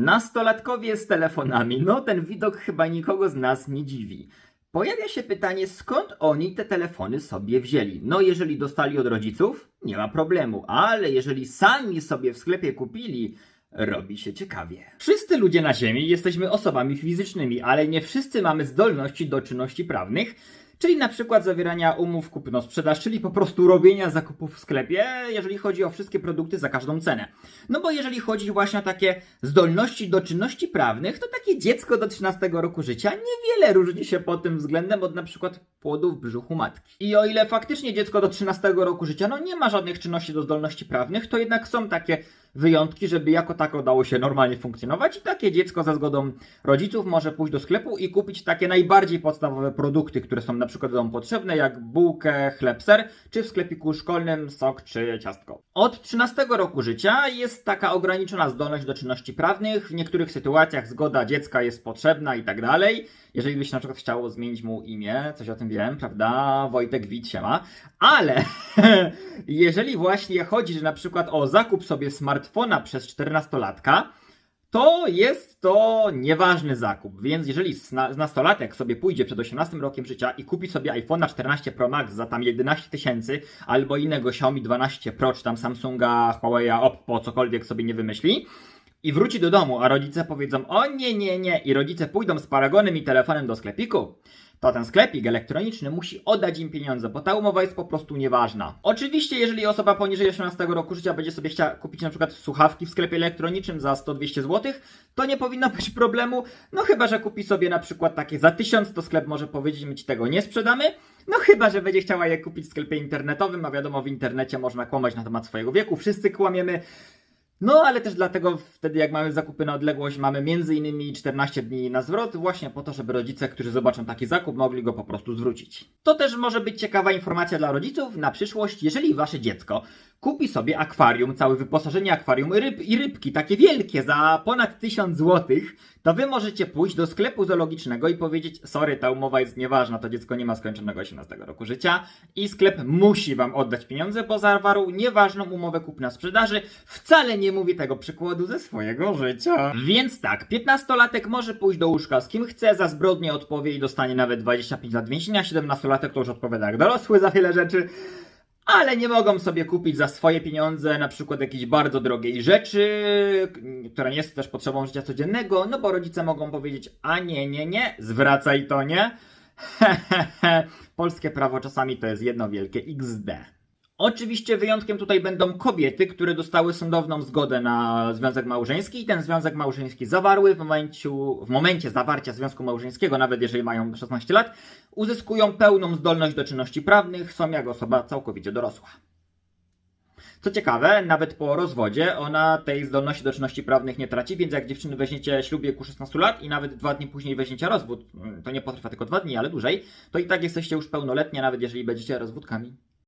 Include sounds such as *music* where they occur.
Nastolatkowie z telefonami, no ten widok chyba nikogo z nas nie dziwi. Pojawia się pytanie, skąd oni te telefony sobie wzięli. No, jeżeli dostali od rodziców, nie ma problemu, ale jeżeli sami sobie w sklepie kupili, robi się ciekawie. Wszyscy ludzie na Ziemi jesteśmy osobami fizycznymi, ale nie wszyscy mamy zdolności do czynności prawnych, czyli na przykład zawierania umów kupno-sprzedaż, czyli po prostu robienia zakupów w sklepie, jeżeli chodzi o wszystkie produkty za każdą cenę. No bo jeżeli chodzi właśnie o takie zdolności do czynności prawnych, to takie dziecko do 13 roku życia niewiele różni się pod tym względem od na przykład płodu w brzuchu matki. I o ile faktycznie dziecko do 13 roku życia no nie ma żadnych czynności do zdolności prawnych, to jednak są takie wyjątki, żeby jako tako dało się normalnie funkcjonować i takie dziecko za zgodą rodziców może pójść do sklepu i kupić takie najbardziej podstawowe produkty, które są na przykład wam potrzebne, jak bułkę, chleb, ser, czy w sklepiku szkolnym sok czy ciastko. Od 13 roku życia jest taka ograniczona zdolność do czynności prawnych, w niektórych sytuacjach zgoda dziecka jest potrzebna i tak dalej. Jeżeli byś na przykład chciało zmienić mu imię, coś o tym wiem, prawda? Wojtek Wit się ma. Ale *laughs* jeżeli właśnie chodzi, że na przykład o zakup sobie smartfona przez 14-latka, to jest to nieważny zakup. Więc jeżeli nastolatek sobie pójdzie przed 18 rokiem życia i kupi sobie iPhone'a 14 Pro Max za tam 11 tysięcy, albo innego Xiaomi 12 Pro, czy tam Samsunga, Huawei'a, Oppo, cokolwiek sobie nie wymyśli, i wróci do domu, a rodzice powiedzą: O nie, nie, nie, i rodzice pójdą z paragonem i telefonem do sklepiku, to ten sklepik elektroniczny musi oddać im pieniądze, bo ta umowa jest po prostu nieważna. Oczywiście, jeżeli osoba poniżej 18 roku życia będzie sobie chciała kupić na przykład słuchawki w sklepie elektronicznym za 100-200 zł, to nie powinno być problemu, no chyba, że kupi sobie na przykład takie za 1000, to sklep może powiedzieć, my ci tego nie sprzedamy, no chyba, że będzie chciała je kupić w sklepie internetowym, a wiadomo, w internecie można kłamać na temat swojego wieku, wszyscy kłamiemy, no, ale też dlatego wtedy, jak mamy zakupy na odległość, mamy między innymi 14 dni na zwrot, właśnie po to, żeby rodzice, którzy zobaczą taki zakup, mogli go po prostu zwrócić. To też może być ciekawa informacja dla rodziców na przyszłość, jeżeli wasze dziecko kupi sobie akwarium, całe wyposażenie akwarium ryb i rybki, takie wielkie, za ponad 1000 zł, to wy możecie pójść do sklepu zoologicznego i powiedzieć, sorry, ta umowa jest nieważna, to dziecko nie ma skończonego 18 roku życia i sklep musi wam oddać pieniądze, bo zawarł nieważną umowę kupna-sprzedaży. Wcale nie mówi tego przykładu ze swojego życia. Więc tak, 15-latek może pójść do łóżka z kim chce, za zbrodnię odpowie i dostanie nawet 25 lat więzienia, 17-latek to już odpowiada jak dorosły za wiele rzeczy ale nie mogą sobie kupić za swoje pieniądze na przykład jakiejś bardzo drogiej rzeczy, która nie jest też potrzebą życia codziennego, no bo rodzice mogą powiedzieć, a nie, nie, nie, zwracaj to, nie? *laughs* Polskie prawo czasami to jest jedno wielkie XD. Oczywiście wyjątkiem tutaj będą kobiety, które dostały sądowną zgodę na związek małżeński i ten związek małżeński zawarły w, w momencie zawarcia związku małżeńskiego, nawet jeżeli mają 16 lat, uzyskują pełną zdolność do czynności prawnych, są jak osoba całkowicie dorosła. Co ciekawe, nawet po rozwodzie ona tej zdolności do czynności prawnych nie traci, więc jak dziewczyny weźmiecie ślub w wieku 16 lat i nawet dwa dni później weźmiecie rozwód, to nie potrwa tylko dwa dni, ale dłużej, to i tak jesteście już pełnoletnie, nawet jeżeli będziecie rozwódkami.